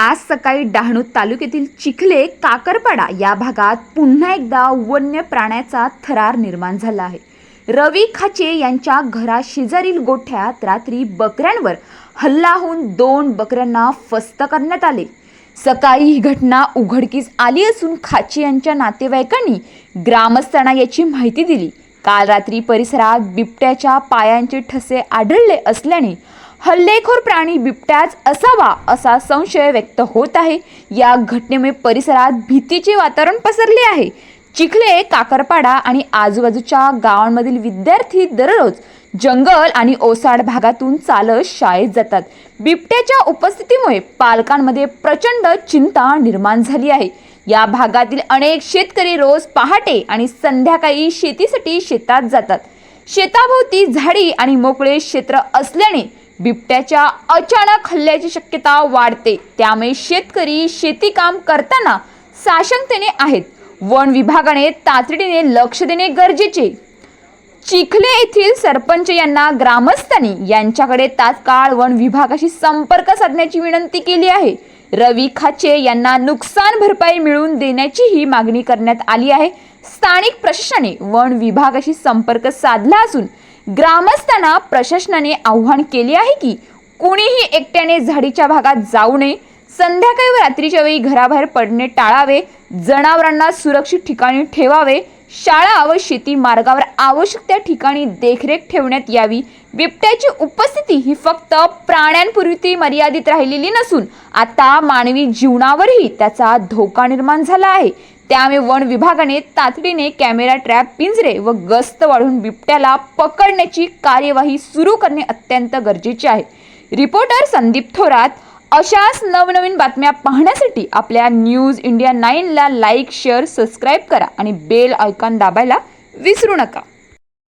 आज सकाळी डहाणू तालुक्यातील चिखले काकरपाडा या भागात पुन्हा एकदा वन्य प्राण्याचा थरार निर्माण झाला आहे. रवी खाचे यांच्या घराशेजारील गोठ्यात रात्री बकऱ्यांवर हल्ला होऊन दोन बकऱ्यांना फस्त करण्यात आले. सकाळी ही घटना उघडकीस आली असून खाचे यांच्या नातेवाईकांनी ग्रामस्थांना याची माहिती दिली. काल रात्री परिसरात बिबट्याच्या पायांचे ठसे आढळले असल्याने हल्लेखोर प्राणी बिबट्याच असावा असा संशय व्यक्त होत आहे. या घटनेमुळे परिसरात भीतीचे वातावरण पसरले आहे. चिखले काकरपाडा आणि आजूबाजूच्या गावांमधील विद्यार्थी दररोज जंगल आणि ओसाड भागातून चालत शाळेत जातात. बिबट्याच्या उपस्थितीमुळे पालकांमध्ये प्रचंड चिंता निर्माण झाली आहे. या भागातील अनेक शेतकरी रोज पहाटे आणि संध्याकाळी शेतीसाठी शेतात जातात. शेताभोवती झाडी आणि मोकळे क्षेत्र असल्याने बिबट्याच्या अचानक हल्ल्याची शक्यता वाढते. त्यामुळे शेतकरी शेती काम करताना साशंकतेने आहेत. वन विभागाने तातडीने लक्ष देणे गरजेचे. चिखले येथील सरपंच यांना ग्रामस्थांनी यांच्याकडे तात्काळ वन विभागाशी संपर्क साधण्याची विनंती केली आहे. रवी खाचे यांना नुकसान भरपाई मिळवून देण्याचीही मागणी करण्यात आली आहे. स्थानिक प्रशासनाने वन विभागाशी संपर्क साधला असून ग्रामस्थांना प्रशासनाने आव्हान केले आहे की कुणीही एकट्याने झाडीच्या भागात जाऊ नये. संध्याकाळी व रात्रीच्या वेळी घराबाहेर पडणे टाळावे. जनावरांना सुरक्षित ठिकाणी ठेवावे. शाळा व शेती मार्गावर आवश्यक त्या ठिकाणी देखरेख ठेवण्यात यावी. बिबट्याची उपस्थिती ही फक्त प्राण्यांपूर्वी मर्यादित राहिलेली नसून आता मानवी जीवनावरही त्याचा धोका निर्माण झाला आहे. त्यामुळे वन विभागाने तातडीने कॅमेरा ट्रॅप पिंजरे व गस्त वाढून बिबट्याला पकडण्याची कार्यवाही सुरू करणे अत्यंत गरजेचे आहे. रिपोर्टर संदीप थोरात अशाच नवनवीन बातम्या पाहण्यासाठी आपल्या न्यूज इंडिया नाईनला लाईक शेअर सबस्क्राईब करा आणि बेल आयकॉन दाबायला विसरू नका.